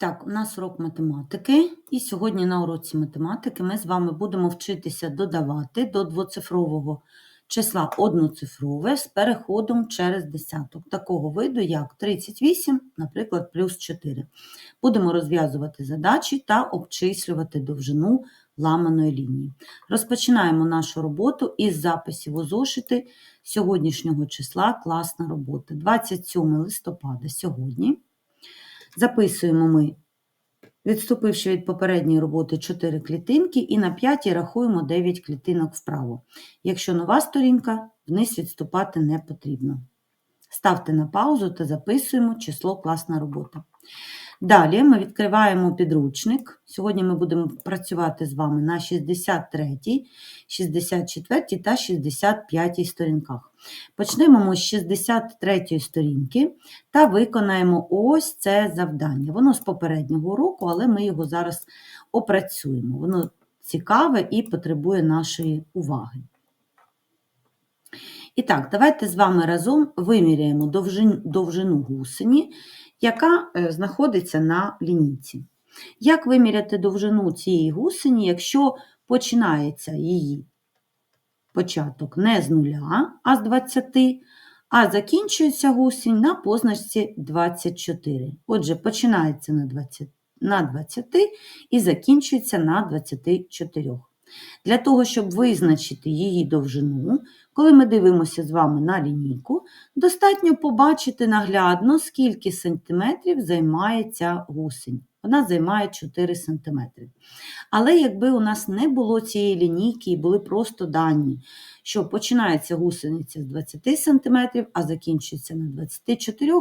Так, у нас урок математики, і сьогодні на уроці математики ми з вами будемо вчитися додавати до двоцифрового числа одноцифрове з переходом через десяток, такого виду, як 38, наприклад, плюс 4. Будемо розв'язувати задачі та обчислювати довжину ламаної лінії. Розпочинаємо нашу роботу із записів у зошити сьогоднішнього числа класна робота. 27 листопада сьогодні. Записуємо ми, відступивши від попередньої роботи 4 клітинки, і на 5 рахуємо 9 клітинок вправо. Якщо нова сторінка, вниз відступати не потрібно. Ставте на паузу та записуємо число класна робота. Далі ми відкриваємо підручник. Сьогодні ми будемо працювати з вами на 63, 64 та 65 сторінках. Почнемо ми з 63 сторінки та виконаємо ось це завдання. Воно з попереднього уроку, але ми його зараз опрацюємо. Воно цікаве і потребує нашої уваги. І так, давайте з вами разом виміряємо довжину гусені, яка е, знаходиться на лінійці. Як виміряти довжину цієї гусені, якщо починається її початок не з нуля, а з 20, а закінчується гусінь на позначці 24. Отже, починається на 20, на 20 і закінчується на 24. Для того, щоб визначити її довжину, коли ми дивимося з вами на лінійку, достатньо побачити наглядно, скільки сантиметрів займає ця гусень. Вона займає 4 см. Але якби у нас не було цієї лінійки і були просто дані, що починається гусениця з 20 см, а закінчується на 24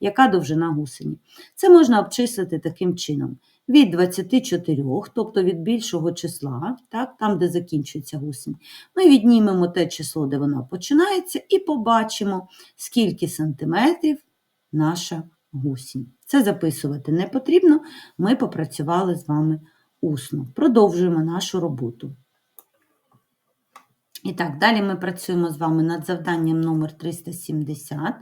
яка довжина гусені. Це можна обчислити таким чином. Від 24, тобто від більшого числа, так, там, де закінчується гусень, ми віднімемо те число, де вона починається, і побачимо, скільки сантиметрів наша гусінь. Це записувати не потрібно, ми попрацювали з вами усно. Продовжуємо нашу роботу. І так, далі ми працюємо з вами над завданням номер 370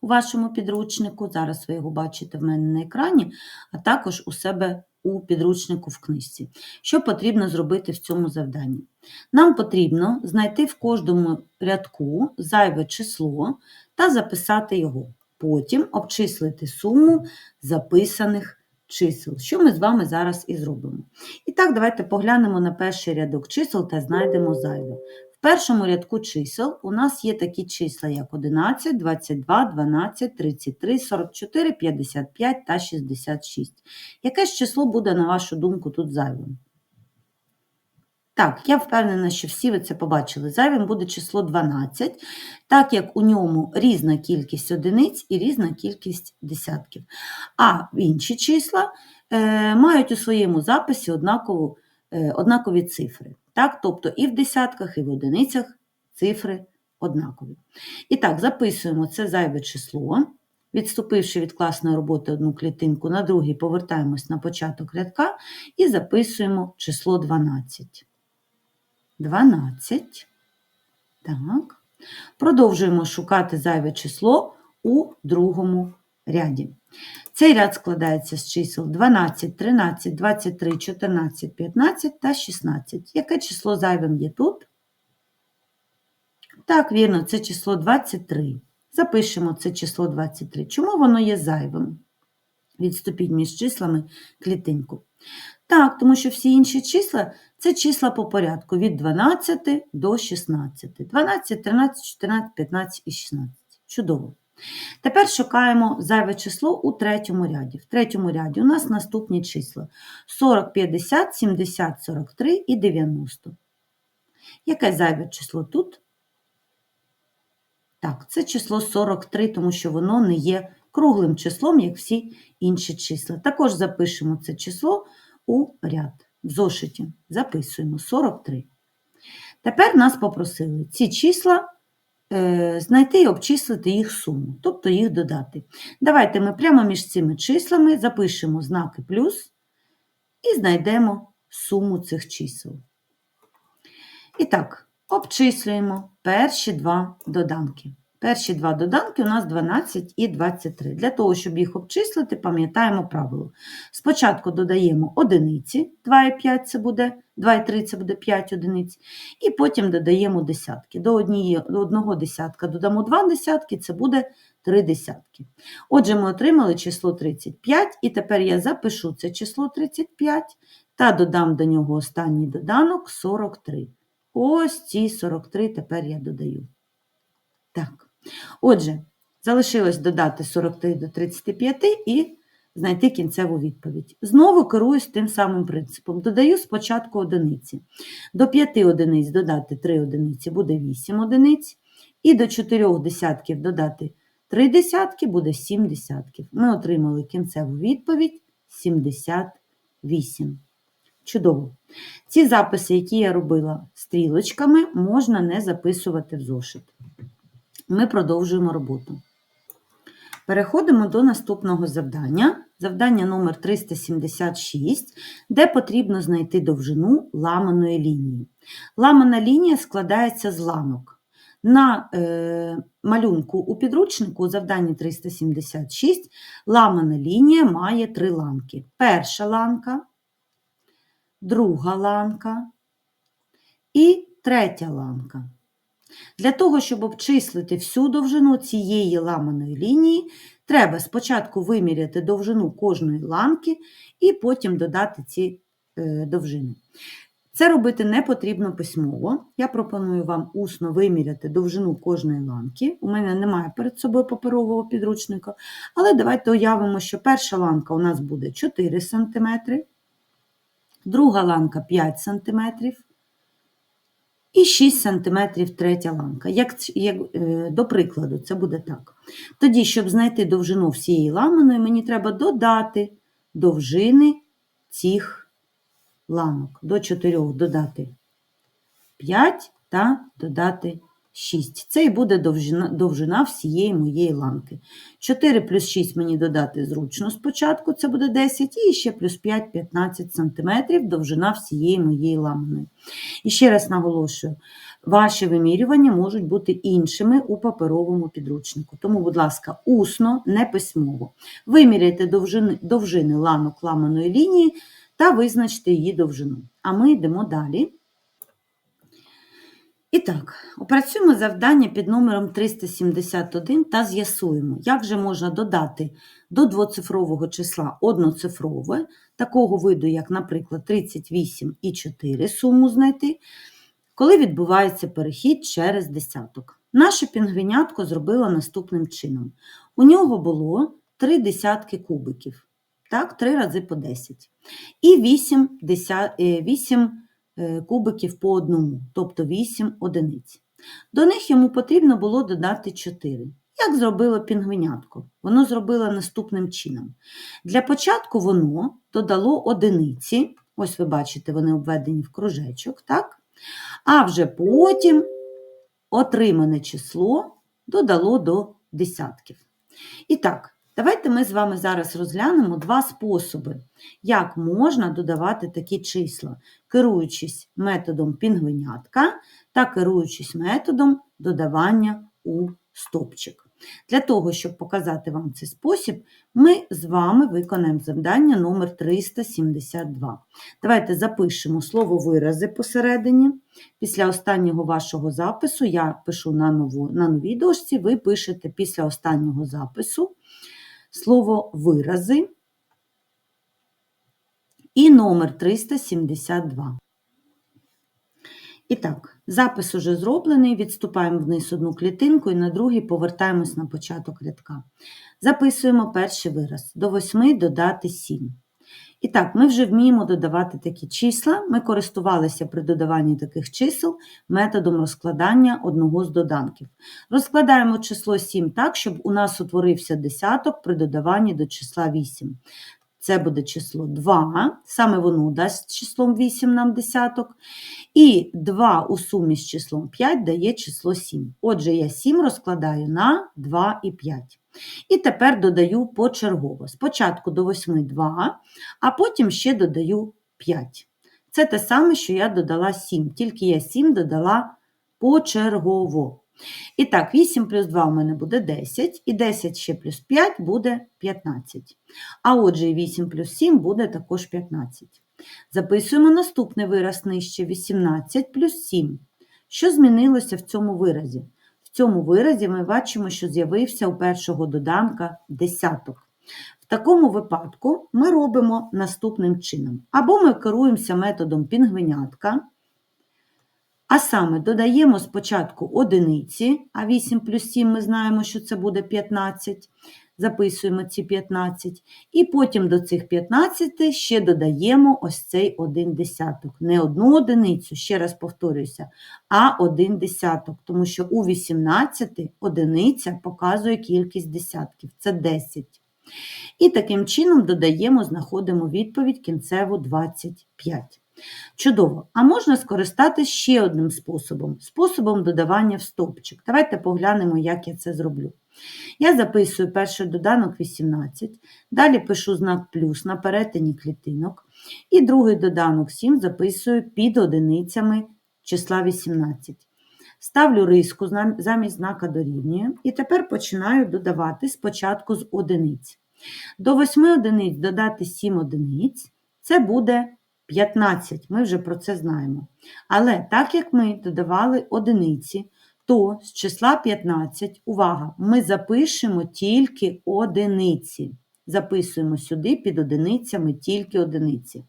у вашому підручнику. Зараз ви його бачите в мене на екрані, а також у себе у підручнику в книжці. Що потрібно зробити в цьому завданні? Нам потрібно знайти в кожному рядку зайве число та записати його. Потім обчислити суму записаних чисел, що ми з вами зараз і зробимо. І так, давайте поглянемо на перший рядок чисел та знайдемо зайве. В першому рядку чисел у нас є такі числа, як 11, 22, 12, 33, 44, 55 та 66. Яке ж число буде, на вашу думку, тут зайвим? Так, я впевнена, що всі ви це побачили. Зайвим буде число 12, так як у ньому різна кількість одиниць і різна кількість десятків. А інші числа е, мають у своєму записі однакову, е, однакові цифри. Так? Тобто і в десятках, і в одиницях цифри однакові. І так, записуємо це зайве число. Відступивши від класної роботи одну клітинку на другий, повертаємось на початок рядка і записуємо число 12. 12. Так. Продовжуємо шукати зайве число у другому ряді. Цей ряд складається з чисел 12, 13, 23, 14, 15 та 16. Яке число зайвим є тут? Так, вірно, це число 23. Запишемо це число 23. Чому воно є зайвим? Відступіть між числами клітинку. Так, тому що всі інші числа це числа по порядку від 12 до 16. 12, 13, 14, 15 і 16. Чудово. Тепер шукаємо зайве число у третьому ряді. В третьому ряді у нас наступні числа: 40, 50, 70, 43 і 90. Яке зайве число тут? Так, це число 43, тому що воно не є круглим числом, як всі інші числа. Також запишемо це число у ряд. В зошиті записуємо 43. Тепер нас попросили ці числа знайти і обчислити їх суму, тобто їх додати. Давайте ми прямо між цими числами запишемо знаки плюс і знайдемо суму цих чисел. І так, обчислюємо перші два доданки. Перші два доданки у нас 12 і 23. Для того, щоб їх обчислити, пам'ятаємо правило. Спочатку додаємо одиниці, 2 і 5 це буде, 2 і 3 це буде 5 одиниць, і потім додаємо десятки. До, однієї, до одного десятка додамо 2 десятки, це буде 3 десятки. Отже, ми отримали число 35, і тепер я запишу це число 35 та додам до нього останній доданок 43. Ось ці 43 тепер я додаю. Так. Отже, залишилось додати 43 до 35 і знайти кінцеву відповідь. Знову керуюсь тим самим принципом. Додаю спочатку одиниці. До 5 одиниць додати 3 одиниці буде 8 одиниць. І до 4 десятків додати 3 десятки буде 7 десятків. Ми отримали кінцеву відповідь 78. Чудово. Ці записи, які я робила стрілочками, можна не записувати в зошит. Ми продовжуємо роботу. Переходимо до наступного завдання. Завдання номер 376, де потрібно знайти довжину ламаної лінії. Ламана лінія складається з ланок. На е, малюнку у підручнику у завданні 376 ламана лінія має три ланки. Перша ланка, друга ланка і третя ланка. Для того, щоб обчислити всю довжину цієї ламаної лінії, треба спочатку виміряти довжину кожної ланки і потім додати ці е, довжини. Це робити не потрібно письмово. Я пропоную вам усно виміряти довжину кожної ланки. У мене немає перед собою паперового підручника, але давайте уявимо, що перша ланка у нас буде 4 см, друга ланка 5 см, і 6 см третя ланка. Як, як, е, До прикладу, це буде так. Тоді, щоб знайти довжину всієї ламаної, мені треба додати довжини цих ланок. До 4 додати 5 та додати 6. Це і буде довжина, довжина всієї моєї ланки. 4 плюс 6 мені додати зручно спочатку, це буде 10, і ще плюс 5 15 см довжина всієї моєї ламаної. І ще раз наголошую, ваші вимірювання можуть бути іншими у паперовому підручнику. Тому, будь ласка, усно, не письмово. Виміряйте довжини, довжини ланок ламаної лінії та визначте її довжину. А ми йдемо далі. І так, опрацюємо завдання під номером 371 та з'ясуємо, як же можна додати до двоцифрового числа одноцифрове, такого виду, як, наприклад, 38 і 4 суму знайти, коли відбувається перехід через десяток. Наше пінгвінятко зробило наступним чином. У нього було 3 десятки кубиків, так, 3 рази по 10, і 8, 8 Е, кубиків по одному, тобто 8 одиниць. До них йому потрібно було додати 4. Як зробило пінгвинятко? Воно зробило наступним чином. Для початку воно додало одиниці, ось ви бачите, вони обведені в кружечок, так? а вже потім отримане число додало до десятків. І так, Давайте ми з вами зараз розглянемо два способи, як можна додавати такі числа, керуючись методом пінгвинятка та керуючись методом додавання у стопчик. Для того, щоб показати вам цей спосіб, ми з вами виконаємо завдання номер 372. Давайте запишемо слово вирази посередині. Після останнього вашого запису я пишу на, новій дошці, ви пишете після останнього запису слово вирази і номер 372. І так, запис уже зроблений, відступаємо вниз одну клітинку і на другій повертаємось на початок рядка. Записуємо перший вираз. До 8 додати 7. І так, ми вже вміємо додавати такі числа. Ми користувалися при додаванні таких чисел методом розкладання одного з доданків. Розкладаємо число 7 так, щоб у нас утворився десяток при додаванні до числа 8. Це буде число 2, саме воно дасть числом 8 нам десяток. І 2 у сумі з числом 5 дає число 7. Отже, я 7 розкладаю на 2 і 5. І тепер додаю почергово. Спочатку до 8 2, а потім ще додаю 5. Це те саме, що я додала 7, тільки я 7 додала почергово. І так, 8 плюс 2 у мене буде 10, і 10 ще плюс 5 буде 15. А отже, 8 плюс 7 буде також 15. Записуємо наступний вираз нижче 18 плюс 7. Що змінилося в цьому виразі? В цьому виразі ми бачимо, що з'явився у першого доданка десяток. В такому випадку ми робимо наступним чином. Або ми керуємося методом пінгвинятка, а саме додаємо спочатку одиниці, а 8 плюс 7 ми знаємо, що це буде 15. Записуємо ці 15. І потім до цих 15 ще додаємо ось цей один десяток. Не одну одиницю, ще раз повторююся, а один десяток. Тому що у 18 одиниця показує кількість десятків. Це 10. І таким чином додаємо, знаходимо відповідь кінцеву 25. Чудово. А можна скористатись ще одним способом способом додавання в стовпчик. Давайте поглянемо, як я це зроблю. Я записую перший доданок 18, далі пишу знак плюс на перетині клітинок, і другий доданок 7 записую під одиницями числа 18. Ставлю риску замість знака дорівнює, і тепер починаю додавати спочатку з одиниць. До 8 одиниць додати 7 одиниць це буде 15, ми вже про це знаємо. Але так як ми додавали одиниці, то з числа 15, увага, ми запишемо тільки одиниці. Записуємо сюди під одиницями тільки одиниці.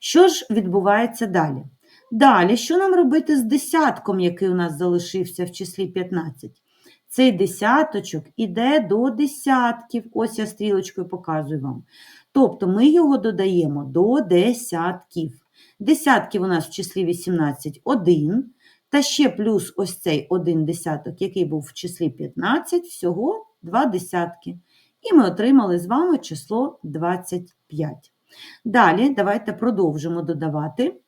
Що ж відбувається далі? Далі, що нам робити з десятком, який у нас залишився в числі 15? Цей десяточок іде до десятків. Ось я стрілочкою показую вам. Тобто ми його додаємо до десятків. Десятків у нас в числі 18 1, та ще плюс ось цей один десяток, який був в числі 15, всього 2 десятки. І ми отримали з вами число 25. Далі давайте продовжимо додавати.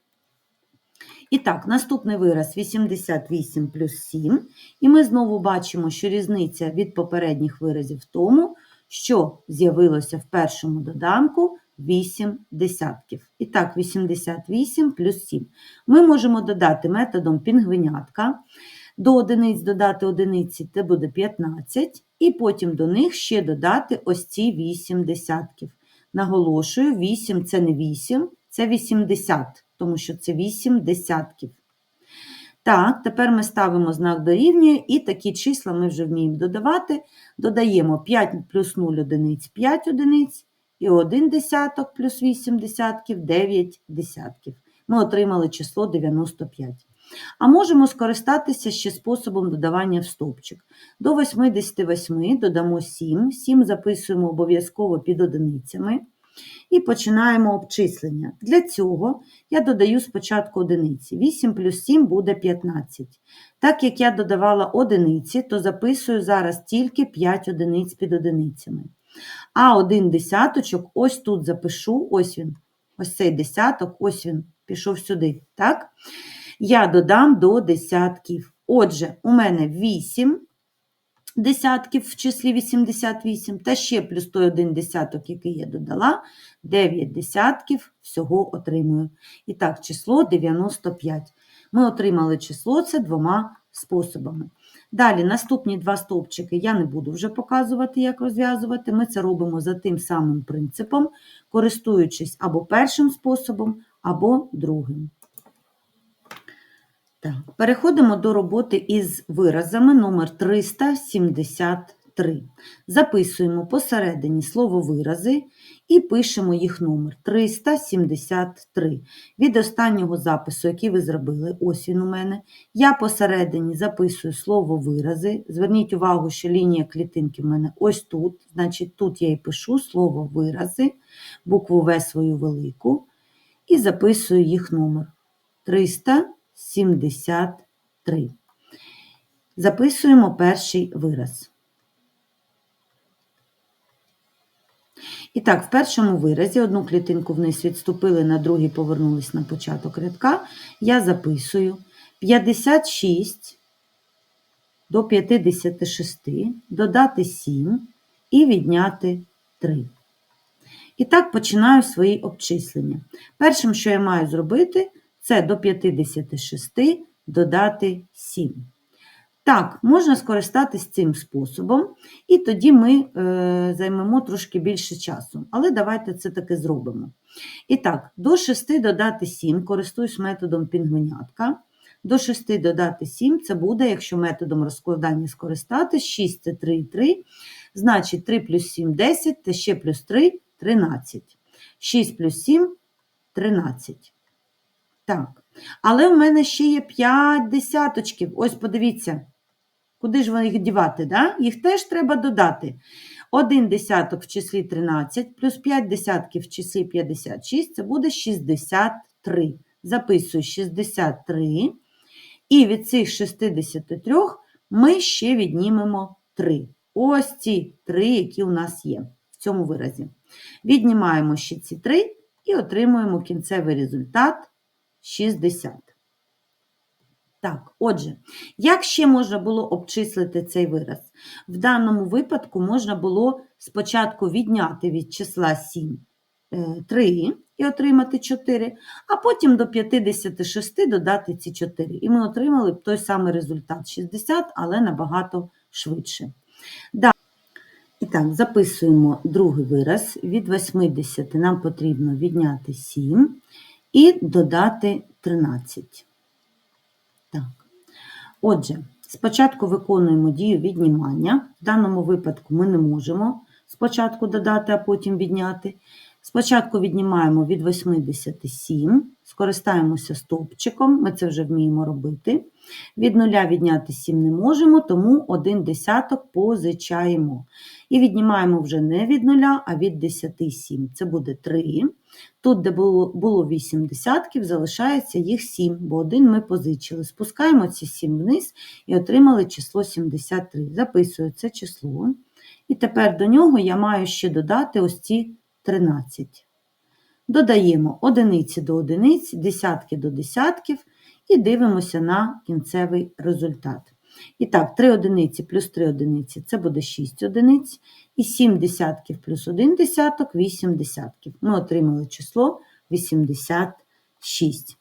І так, наступний вираз 88 плюс 7. І ми знову бачимо, що різниця від попередніх виразів в тому, що з'явилося в першому доданку 8 десятків. І так, 88 плюс 7. Ми можемо додати методом пінгвинятка. До одиниць додати одиниці це буде 15, і потім до них ще додати ось ці 8 десятків. Наголошую, 8 це не 8, це 80, тому що це 8 десятків. Так, тепер ми ставимо знак дорівнює, і такі числа ми вже вміємо додавати. Додаємо 5 плюс 0 одиниць 5 одиниць, і 1 десяток плюс 8 десятків 9 десятків. Ми отримали число 95. А можемо скористатися ще способом додавання в стовпчик. До 88 додамо 7, 7 записуємо обов'язково під одиницями. І починаємо обчислення. Для цього я додаю спочатку одиниці. 8 плюс 7 буде 15. Так як я додавала одиниці, то записую зараз тільки 5 одиниць під одиницями. А один десяточок ось тут запишу, ось він, ось цей десяток, ось він пішов сюди. так? Я додам до десятків. Отже, у мене 8 десятків в числі 88, та ще плюс той один десяток, який я додала, 9 десятків всього отримую. І так, число 95. Ми отримали число це двома способами. Далі, наступні два стовпчики я не буду вже показувати, як розв'язувати. Ми це робимо за тим самим принципом, користуючись або першим способом, або другим. Так, Переходимо до роботи із виразами номер 373. Записуємо посередині слово вирази і пишемо їх номер 373. Від останнього запису, який ви зробили, ось він у мене. Я посередині записую слово вирази. Зверніть увагу, що лінія клітинки в мене ось тут. Значить, тут я і пишу слово вирази, букву В свою велику, і записую їх номер 373. 73. Записуємо перший вираз. І так, в першому виразі одну клітинку вниз відступили, на другий повернулись на початок рядка. Я записую 56 до 56, додати 7 і відняти 3. І так починаю свої обчислення. Першим, що я маю зробити, це до 56 додати 7. Так, можна скористатись цим способом, і тоді ми е, займемо трошки більше часу. Але давайте це таки зробимо. І так, до 6 додати 7, користуюсь методом пінгвинятка. До 6 додати 7 це буде, якщо методом розкладання скористатись, 6 це 3 і 3, значить 3 плюс 7 – 10, та ще плюс 3 – 13. 6 плюс 7 – 13. Так. Але в мене ще є 5 десяточків. Ось подивіться, куди ж вони їх дівати, да? їх теж треба додати. Один десяток в числі 13 плюс 5 десятків в числі 56 це буде 63. Записую 63. І від цих 63 ми ще віднімемо 3. Ось ці 3, які у нас є в цьому виразі. Віднімаємо ще ці 3 і отримуємо кінцевий результат 60. Так, отже, як ще можна було обчислити цей вираз? В даному випадку можна було спочатку відняти від числа 7 3 і отримати 4, а потім до 56 додати ці 4. І ми отримали б той самий результат 60, але набагато швидше. Далі. І так, записуємо другий вираз. Від 80 нам потрібно відняти 7 і додати 13. Так. Отже, спочатку виконуємо дію віднімання. В даному випадку ми не можемо спочатку додати, а потім відняти. Спочатку віднімаємо від 87, скористаємося стовпчиком, ми це вже вміємо робити. Від нуля відняти 7 не можемо, тому один десяток позичаємо. І віднімаємо вже не від нуля, а від 10 7. Це буде 3. Тут, де було, було 8 десятків, залишається їх 7, бо один ми позичили. Спускаємо ці 7 вниз і отримали число 73. Записую це число. І тепер до нього я маю ще додати ось ці 13. Додаємо одиниці до одиниць, десятки до десятків і дивимося на кінцевий результат. І так, 3 одиниці плюс 3 одиниці це буде 6 одиниць. І 7 десятків плюс 1 десяток 8 десятків. Ми отримали число 86.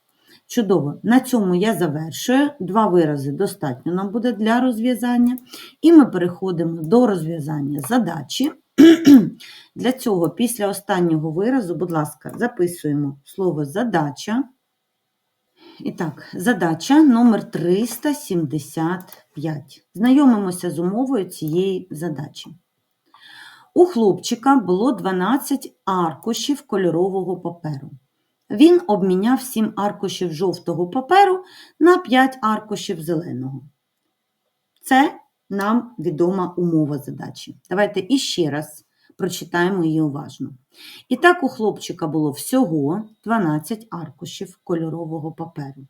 Чудово, на цьому я завершую. Два вирази достатньо нам буде для розв'язання. І ми переходимо до розв'язання задачі. Для цього після останнього виразу, будь ласка, записуємо слово задача. І так, задача номер 375. Знайомимося з умовою цієї задачі. У хлопчика було 12 аркушів кольорового паперу. Він обміняв 7 аркушів жовтого паперу на 5 аркушів зеленого. Це нам відома умова задачі. Давайте іще раз прочитаємо її уважно. І так у хлопчика було всього 12 аркушів кольорового паперу.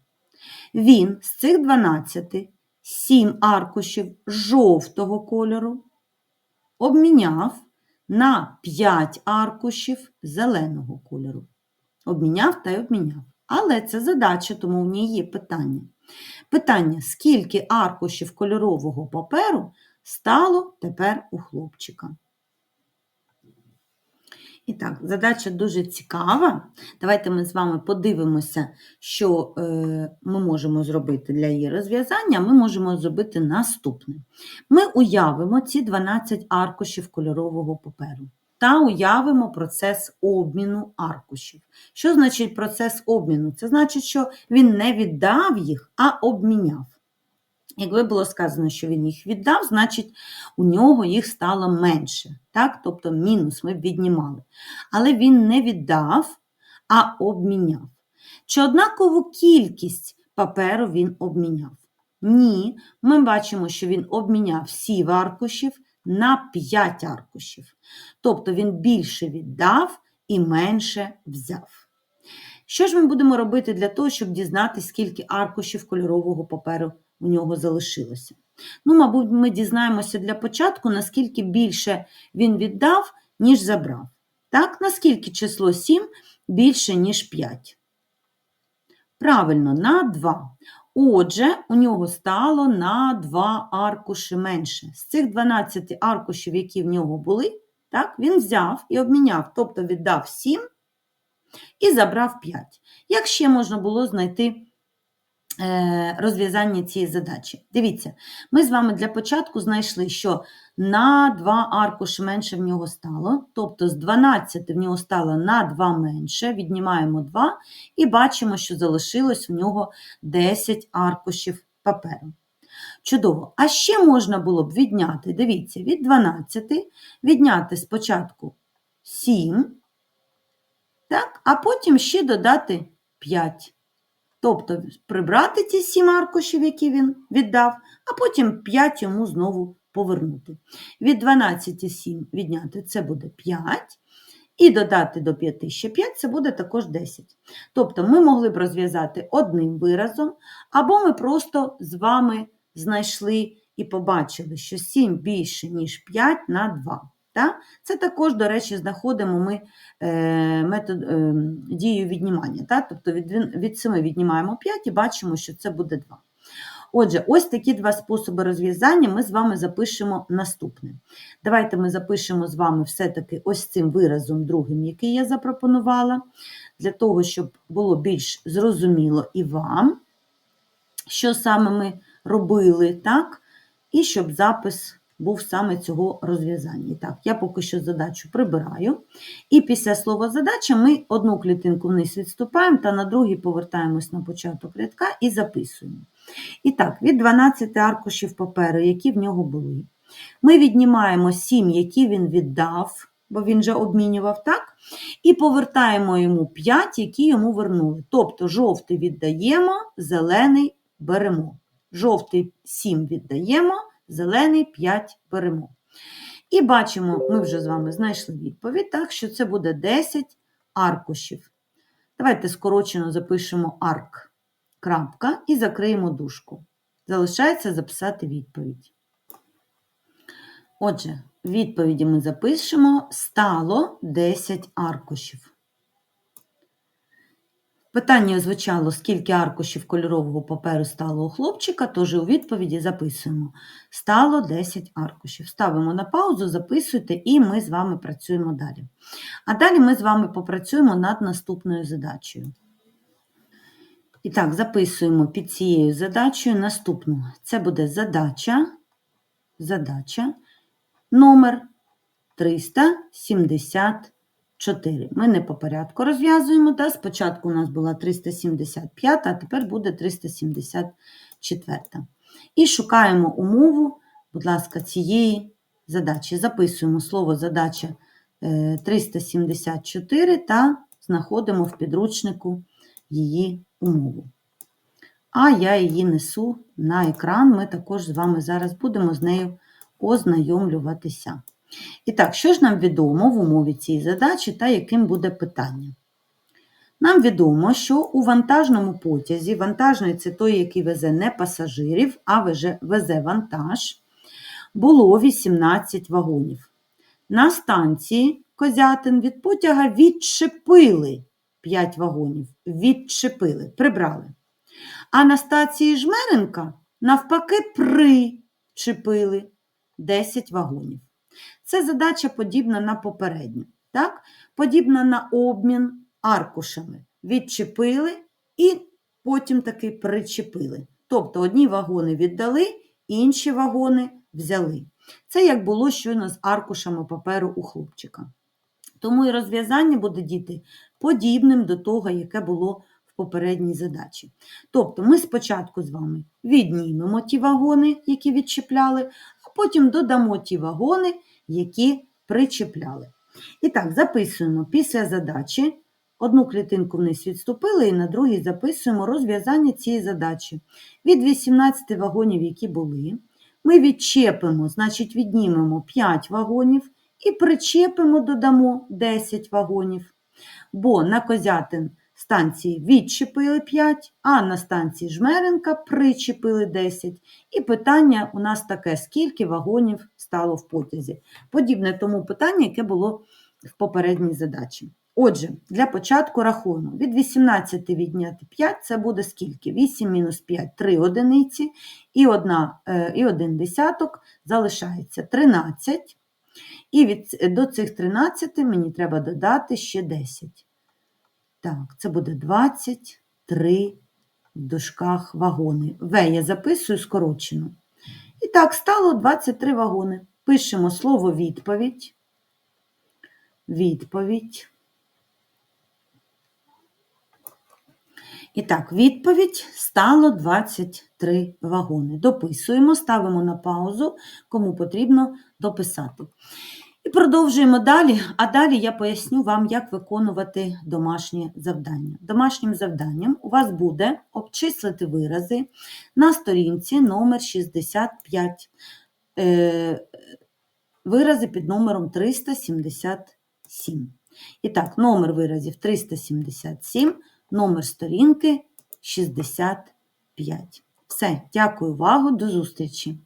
Він з цих 12 7 аркушів жовтого кольору обміняв на 5 аркушів зеленого кольору. Обміняв та й обміняв. Але це задача, тому в ній є питання. Питання: скільки аркушів кольорового паперу стало тепер у хлопчика? І так, задача дуже цікава. Давайте ми з вами подивимося, що е, ми можемо зробити для її розв'язання. Ми можемо зробити наступне. Ми уявимо ці 12 аркушів кольорового паперу та уявимо процес обміну аркушів. Що значить процес обміну? Це значить, що він не віддав їх, а обміняв. Якби було сказано, що він їх віддав, значить у нього їх стало менше. Так? Тобто мінус ми б віднімали. Але він не віддав, а обміняв. Чи однакову кількість паперу він обміняв? Ні, ми бачимо, що він обміняв 7 аркушів на 5 аркушів. Тобто він більше віддав і менше взяв. Що ж ми будемо робити для того, щоб дізнатися, скільки аркушів кольорового паперу у нього залишилося? Ну, мабуть, ми дізнаємося для початку, наскільки більше він віддав, ніж забрав. Так, наскільки число 7 більше, ніж 5? Правильно, на 2. Отже, у нього стало на 2 аркуші менше. З цих 12 аркушів, які в нього були, так, він взяв і обміняв, тобто віддав 7 і забрав 5. Як ще можна було знайти розв'язання цієї задачі. Дивіться, ми з вами для початку знайшли, що на 2 аркуші менше в нього стало, тобто з 12 в нього стало на 2 менше, віднімаємо 2 і бачимо, що залишилось в нього 10 аркушів паперу. Чудово. А ще можна було б відняти, дивіться, від 12 відняти спочатку 7, так, а потім ще додати 5. Тобто прибрати ті 7 аркушів, які він віддав, а потім 5 йому знову повернути. Від 12 7 відняти це буде 5. І додати до 5 ще 5 це буде також 10. Тобто ми могли б розв'язати одним виразом, або ми просто з вами знайшли і побачили, що 7 більше, ніж 5 на 2. Так? Це також, до речі, знаходимо ми е, метод, е, дію віднімання. Так? Тобто від, від 7 віднімаємо 5 і бачимо, що це буде 2. Отже, ось такі два способи розв'язання ми з вами запишемо наступне. Давайте ми запишемо з вами все-таки ось цим виразом другим, який я запропонувала, для того, щоб було більш зрозуміло і вам, що саме ми робили, так? І щоб запис був саме цього розв'язання. Так, я поки що задачу прибираю. І після слова задача ми одну клітинку вниз відступаємо та на другій повертаємось на початок рядка і записуємо. І так, від 12 аркушів паперу, які в нього були, ми віднімаємо 7, які він віддав, бо він же обмінював, так? І повертаємо йому 5, які йому вернули. Тобто жовтий віддаємо, зелений беремо. Жовтий 7 віддаємо, зелений 5 беремо. І бачимо, ми вже з вами знайшли відповідь, так, що це буде 10 аркушів. Давайте скорочено запишемо арк. Крапка, і закриємо дужку. Залишається записати відповідь. Отже, відповіді ми запишемо стало 10 аркушів. Питання звучало, скільки аркушів кольорового паперу стало у хлопчика, тож у відповіді записуємо. Стало 10 аркушів. Ставимо на паузу, записуйте, і ми з вами працюємо далі. А далі ми з вами попрацюємо над наступною задачею. І так, записуємо під цією задачею наступну. Це буде задача, задача номер 374. Ми не по порядку розв'язуємо. Да? Спочатку у нас була 375, а тепер буде 374. І шукаємо умову, будь ласка, цієї задачі. Записуємо слово задача 374 та знаходимо в підручнику її умову. А я її несу на екран. Ми також з вами зараз будемо з нею ознайомлюватися. І так, що ж нам відомо в умові цієї задачі та яким буде питання? Нам відомо, що у вантажному потязі, вантажний це той, який везе не пасажирів, а везе вантаж, було 18 вагонів. На станції Козятин від потяга відчепили 5 вагонів, відчепили, прибрали. А на стації Жмеренка, навпаки, причепили 10 вагонів. Це задача подібна на попередню. Так? Подібна на обмін аркушами. Відчепили і потім таки причепили. Тобто одні вагони віддали, інші вагони взяли. Це як було щойно з аркушами паперу у хлопчика. Тому і розв'язання буде діти подібним до того, яке було в попередній задачі. Тобто ми спочатку з вами віднімемо ті вагони, які відчіпляли, а потім додамо ті вагони, які причіпляли. І так, записуємо після задачі. Одну клітинку вниз відступили і на другій записуємо розв'язання цієї задачі. Від 18 вагонів, які були, ми відчепимо, значить, віднімемо 5 вагонів і причепимо, додамо 10 вагонів. Бо на Козятин станції відчепили 5, а на станції Жмеренка причепили 10. І питання у нас таке: скільки вагонів стало в потязі? Подібне тому питання, яке було в попередній задачі. Отже, для початку рахуємо. Від 18 відняти 5 це буде скільки? 8 мінус 5 3 одиниці, і 1, і 1 десяток залишається 13. І від, до цих 13 мені треба додати ще 10. Так, це буде 23 в дужках вагони. В я записую скорочено. І так, стало 23 вагони. Пишемо слово відповідь. Відповідь. І так, відповідь стало 23 вагони. Дописуємо, ставимо на паузу, кому потрібно дописати. І продовжуємо далі. А далі я поясню вам, як виконувати домашнє завдання. Домашнім завданням у вас буде обчислити вирази на сторінці номер 65. Е, Вирази під номером 377. І так, номер виразів 377, номер сторінки 65. Все, дякую увагу, до зустрічі!